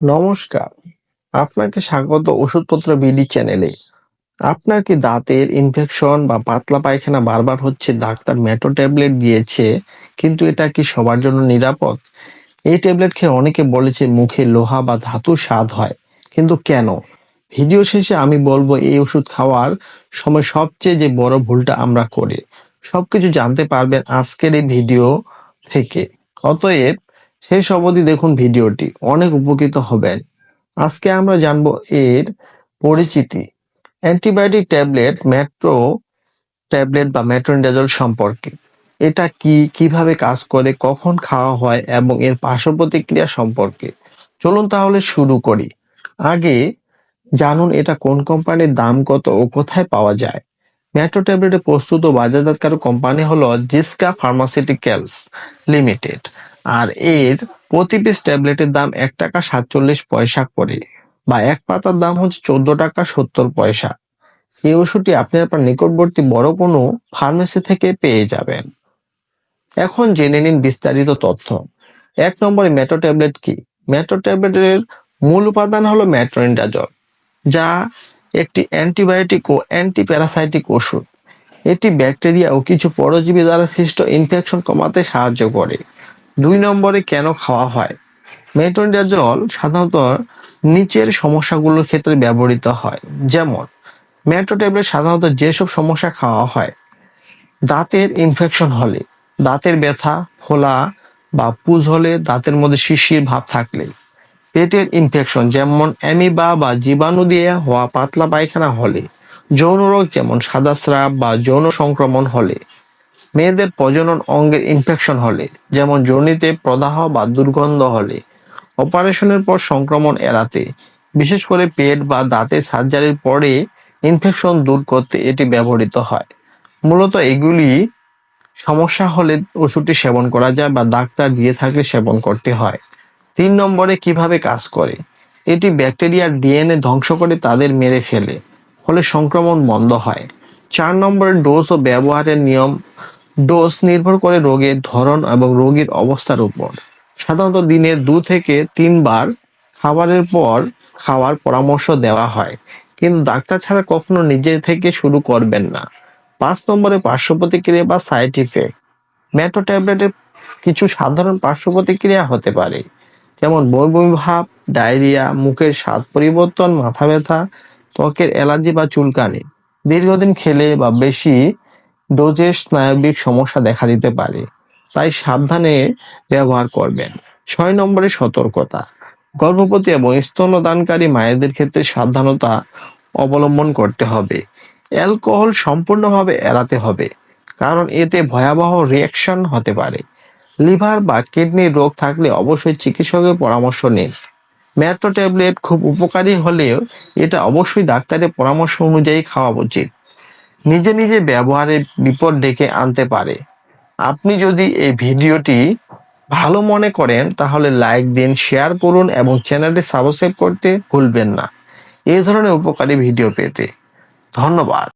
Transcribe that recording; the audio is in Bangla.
নমস্কার। আপনাকে স্বাগত ওষুধপত্র বিডি চ্যানেলে। আপনার কি দাঁতের ইনফেকশন বা পাতলা পায়খানা বারবার হচ্ছে? ডাক্তার মেটো ট্যাবলেট দিয়েছে, কিন্তু এটা কি সবার জন্য নিরাপদ? এই ট্যাবলেট খেয়ে অনেকে বলেছে মুখে লোহা বা ধাতুর স্বাদ হয়, কিন্তু কেন? ভিডিও শেষে আমি বলব এই ওষুধ খাওয়ার সময় সবচেয়ে যে বড় ভুলটা আমরা করি। সবকিছু জানতে পারবেন আজকের এই ভিডিও থেকে। অতএব শেষ অবধি দেখুন ভিডিওটি। অনেক উপকৃত হবেন। আজকে আমরা জানব এর পরিচিতি। অ্যান্টিবায়োটিক ট্যাবলেট মেট্রো ট্যাবলেট বা মেট্রোনিডাজল সম্পর্কে। এটা কি, কীভাবে কাজ করে, কখন খাওয়া হয় এবং এর পার্শ্ব প্রতিক্রিয়া সম্পর্কে। চলুন তাহলে শুরু করি। আগে জানুন এটা কোন কোম্পানির দাম কত ও কোথায় পাওয়া যায়। মেট্রো ট্যাবলেটের প্রস্তুত ও বাজারজাতকারক কোম্পানি হলো জিসকা ফার্মাসিউটিক্যালস লিমিটেড। আর এর প্রতি পিস ট্যাবলেটের দাম এক টাকা সাতচল্লিশ পয়সা করে বা এক পাতার দাম হচ্ছে চোদ্দ টাকা সত্তর পয়সা। এই ওষুধটি আপনি আপনার নিকটবর্তী বড় কোনো ফার্মেসি থেকে পেয়ে যাবেন। এখন জেনে নিন বিস্তারিত তথ্য। এক নম্বরে মেট্রো ট্যাবলেট কি? মেট্রো ট্যাবলেটের মূল উপাদান হলো ম্যাট্রোনিডাজল, যা একটি অ্যান্টিবায়োটিক ও অ্যান্টিপ্যারাসাইটিক ওষুধ। এটি ব্যাকটেরিয়া ও কিছু পরজীবী দ্বারা সৃষ্ট ইনফেকশন কমাতে সাহায্য করে। দুই নম্বরে কেন খাওয়া হয়? মেট্রোনিডাজল সাধারণত নিচের সমস্যাগুলোর ক্ষেত্রে ব্যবহৃত হয়। যেমন মেট্রো ট্যাবলেট সাধারণত যেসব সমস্যা খাওয়া হয়, দাঁতের ইনফেকশন হলে, দাঁতের ব্যথা, ফোলা বা পুজ হলে দাঁতের মধ্যে শিশির ভাব থাকলে, পেটের ইনফেকশন যেমন অ্যামিবা বা জীবাণু দিয়ে হওয়া পাতলা পায়খানা হলে, যৌন রোগ যেমন সাদা স্রাব বা যৌন সংক্রমণ হলে মেয়েদের প্রজনন অঙ্গের ইনফেকশন হলে, যেমন যোনিতে প্রদাহ বা দুর্গন্ধ হলে, অপারেশনের পর সংক্রমণ এড়াতে, বিশেষ করে পেট বা দাঁতের সার্জারির পরে ইনফেকশন দূর করতে এটি ব্যবহৃত হয়। মূলত এগুলি সমস্যা হলে ওষুধটি সেবন করা যায় বা ডাক্তার দিয়ে থাকলে সেবন করতে হয়। তিন নম্বরে কীভাবে কাজ করে? এটি ব্যাকটেরিয়ার ডিএনএ ধ্বংস করে তাদের মেরে ফেলে, ফলে সংক্রমণ বন্ধ হয়। চার নম্বরের ডোজ ও ব্যবহারের নিয়ম ডোজ নির্ভর করে রোগের ধরন এবং রোগীর অবস্থার উপর। সাধারণত দিনে দু থেকে তিনবার খাবারের পর খাওয়ার পরামর্শ দেওয়া হয়, কিন্তু ডাক্তার ছাড়া কখনো নিজে থেকে শুরু করবেন না। পাঁচ নম্বরে পার্শ্ব প্রতিক্রিয়া বা সাইড ইফেক্ট মেট্রো ট্যাবলেটের কিছু সাধারণ পার্শ্ব প্রতিক্রিয়া হতে পারে, যেমন বই ভাব, ডায়রিয়া, মুখের স্বাদ পরিবর্তন, মাথা ব্যথা, ত্বকের অ্যালার্জি বা চুলকানি। দীর্ঘদিন খেলে বা বেশি ডোজের স্নায়বিক সমস্যা দেখা দিতে পারে। তাই সাবধানে ব্যবহার করবেন। ছয় নম্বরে সতর্কতা। গর্ভবতী এবং স্তনদানকারী মায়েদের ক্ষেত্রে সাবধানতা অবলম্বন করতে হবে। অ্যালকোহল সম্পূর্ণভাবে এড়াতে হবে, কারণ এতে ভয়াবহ রিয়াকশন হতে পারে। লিভার বা কিডনির রোগ থাকলে অবশ্যই চিকিৎসকের পরামর্শ নিন। ম্যাট্রো ট্যাবলেট খুব উপকারী হলেও এটা অবশ্যই ডাক্তারের পরামর্শ অনুযায়ী খাওয়া উচিত। নিজে নিজে ব্যবহারের বিপদ ডেকে আনতে পারে। আপনি যদি এই ভিডিওটি ভালো মনে করেন, তাহলে লাইক দিন, শেয়ার করুন এবং চ্যানেলটি সাবস্ক্রাইব করতে ভুলবেন না। এই ধরনের উপকারী ভিডিও পেতে ধন্যবাদ।